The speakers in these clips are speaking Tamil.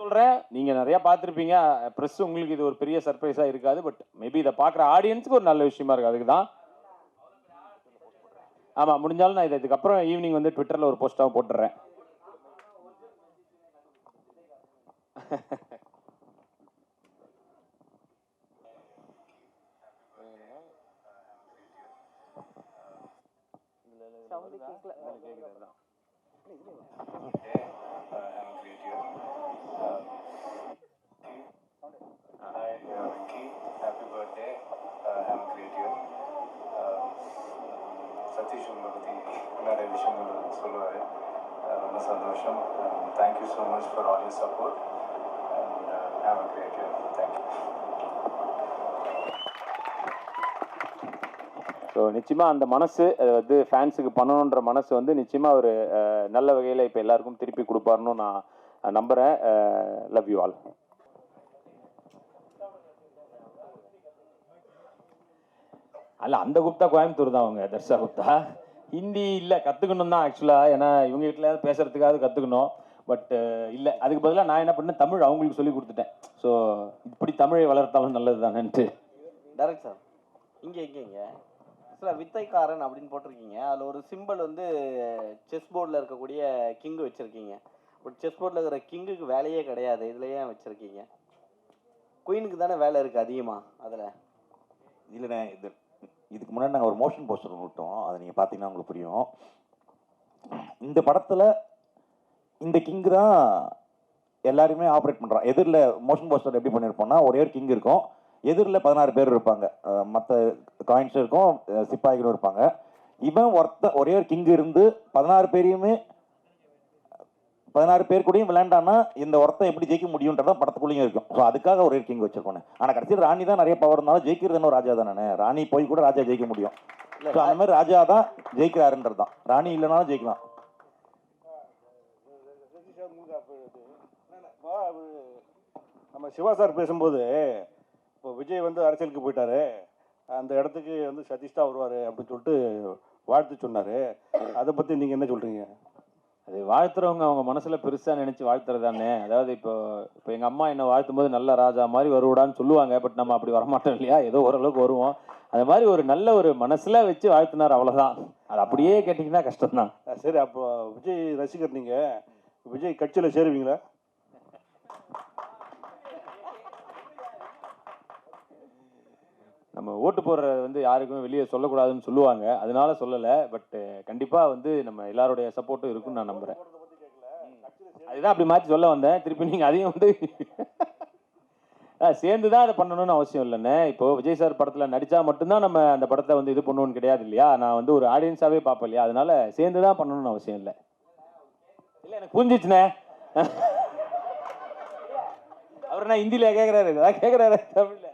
சொல்றேன். நீங்க நிறைய பார்த்துருப்பீங்க. ப்ரெஸ் உங்களுக்கு இது ஒரு பெரிய சர்ப்ரைஸா இருக்காது. பட் மேபி இதை பார்க்குற ஆடியன்ஸுக்கு ஒரு நல்ல விஷயமா இருக்கு. அதுக்கு தான். ஆமா முடிஞ்சாலும் நான் இதை இதுக்கப்புறம் ஈவினிங் வந்து ட்விட்டர்ல ஒரு போஸ்டாக போட்டுடுறேன் Hi, சதீஷ் உங்களை பற்றி நிறைய விஷயங்கள் சொல்லுவார். ரொம்ப சந்தோஷம். Thank you so much for all your support and have a great year thank you so நிச்சயமாக அந்த மனசு அது வந்து ஃபேன்ஸுக்கு பண்ணணுன்ற மனசு வந்து நிச்சயமாக ஒரு நல்ல வகையில் இப்போ எல்லாருக்கும் திருப்பி கொடுப்பாருன்னு நான் நம்புகிறேன் லவ் யூ ஆல் அல்ல அந்த குப்தா கோயம்புத்தூர் தான் அவங்க தர்ஷா குப்தா. ஹிந்தி இல்லை கற்றுக்கணும் தான் ஆக்சுவலாக ஏன்னா இவங்க வீட்டில் பேசுறதுக்காவது கற்றுக்கணும் பட் இல்லை. அதுக்கு பதிலாக நான் என்ன பண்ணேன் தமிழ் அவங்களுக்கு சொல்லி கொடுத்துட்டேன். ஸோ இப்படி தமிழை வளர்த்தாலும் நல்லது தானேன்ட்டு டேரக்ட் சார் இங்கே இங்கே இங்கே. சார் வித்தைக்காரன் அப்படின்னு போட்டிருக்கீங்க. அதில் ஒரு சிம்பிள் வந்து செஸ் போர்டில் இருக்கக்கூடிய கிங்கு வச்சுருக்கீங்க. பட் செஸ் போர்டில் இருக்கிற கிங்குக்கு வேலையே கிடையாது. இதில் ஏன் வச்சுருக்கீங்க? குயினுக்கு தானே வேலை இருக்குது அதிகமாக அதில்? இல்லைண்ணே இது இதுக்கு முன்னாடி நாங்கள் ஒரு மோஷன் போஸ்டர் விட்டோம். அதை நீங்கள் பார்த்தீங்கன்னா உங்களுக்கு புரியும். இந்த படத்தில் இந்த கிங்கு தான் எல்லாருமே ஆப்ரேட் பண்ணுறான் எதிரில் மோஷன் போஸ்டர் எப்படி பண்ணியிருப்போம்னா ஒரே ஒரு கிங் இருக்கும். எதிரில் பதினாறு பேர் இருப்பாங்க. மற்ற காயின்ஸ் இருக்கும் சிப்பாய்களும் இருப்பாங்க. இவன் ஒருத்த ஒரே ஒரு கிங் இருந்து பதினாறு பேரையுமே பதினாறு பேர் கூடயும் விளையாண்டான்னா இந்த ஒருத்தன் எப்படி ஜெயிக்க முடியுன்றதான் படத்துக்குள்ளேயும் இருக்கும். ஸோ அதுக்காக ஒரே கிங் வச்சிருக்கோம் ஆனால் கடைசியில் ராணி தான் நிறைய பவர் இருந்தாலும் ஜெயிக்கிறது என்ன ராஜா தானே? ராணி போய் கூட ராஜா ஜெயிக்க முடியும். ஸோ அந்த மாதிரி ராஜா தான் ஜெயிக்கிறாருன்றது தான். ராணி இல்லைனாலும் ஜெயிக்கலாம். நம்ம சிவா சார் பேசும்போது இப்போ விஜய் வந்து அரசியலுக்கு போயிட்டாரு. அந்த இடத்துக்கு வந்து சதீஷ் தான் வருவார் அப்படின்னு சொல்லிட்டு வாழ்த்து சொன்னார். அதை பற்றி நீங்கள் என்ன சொல்கிறீங்க அது வாழ்த்துறவங்க அவங்க மனசில் பெருசாக நினச்சி வாழ்த்துறதானே அதாவது இப்போ இப்போ எங்கள் அம்மா என்னை வாழ்த்தும் போது நல்ல ராஜா மாதிரி வருவிடான்னு சொல்லுவாங்க பட் நம்ம அப்படி வரமாட்டோம் இல்லையா? ஏதோ ஓரளவுக்கு வருவோம். அது மாதிரி ஒரு நல்ல ஒரு மனசில் வச்சு வாழ்த்துனார் அவ்வளோதான் அது அப்படியே கேட்டிங்கன்னா கஷ்டம்தான். சரி அப்போ விஜய் ரசிகர் நீங்கள் விஜய் கட்சியில் சேருவீங்களா? நம்ம ஓட்டு போடுறது வந்து யாருக்குமே வெளியே சொல்லக்கூடாதுன்னு சொல்லுவாங்க. அதனால சொல்லலை. பட் கண்டிப்பாக வந்து நம்ம எல்லாருடைய சப்போர்ட்டும் இருக்குன்னு நான் நம்புகிறேன் அதுதான் அப்படி மாற்றி சொல்ல வந்தேன். திருப்பி நீங்கள் அதையும் வந்து சேர்ந்து தான் அதை பண்ணணும்னு அவசியம் இல்லைண்ணே. இப்போ விஜய் சார் படத்தில் நடித்தா மட்டும்தான் நம்ம அந்த படத்தை வந்து இது பண்ணணும்னு கிடையாது இல்லையா? நான் வந்து ஒரு ஆடியன்ஸாகவே பார்ப்பேன் இல்லையா? அதனால சேர்ந்து தான் பண்ணணும்னு அவசியம் இல்லை. இல்லை எனக்கு புரிஞ்சிச்சுண்ணே. அவர் நான் ஹிந்தியில் கேட்குறாரு அதான் கேட்குறாரு தமிழில்.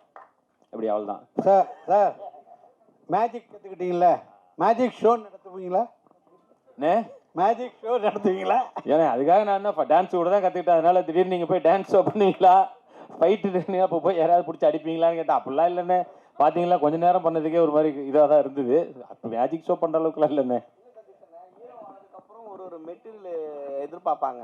அப்படி அவள் தான் சார் சார் மேஜிக் கற்றுக்கிட்டீங்கள மேஜிக் ஷோ நடத்துவீங்களா? என்ன மேஜிக் ஷோ நடத்துவீங்களா? ஏன்னா அதுக்காக நான் என்ன டான்ஸ் கூட தான் கற்றுக்கிட்டேன் அதனால திடீர்னு நீங்கள் போய் டான்ஸ் ஷோ பண்ணுவீங்களா? ஃபைட்டு அப்போ போய் யாராவது பிடிச்சி அடிப்பீங்களான்னு கேட்டேன். அப்படிலாம் இல்லைண்ணே. பார்த்தீங்களா கொஞ்ச நேரம் பண்ணதுக்கே ஒரு மாதிரி இதாக தான் இருந்தது. அப்போ மேஜிக் ஷோ பண்ணுற அளவுக்குலாம் இல்லைண்ணே. அதுக்கப்புறம் ஒரு ஒரு மெட்டீரியல் எதிர்பார்ப்பாங்க.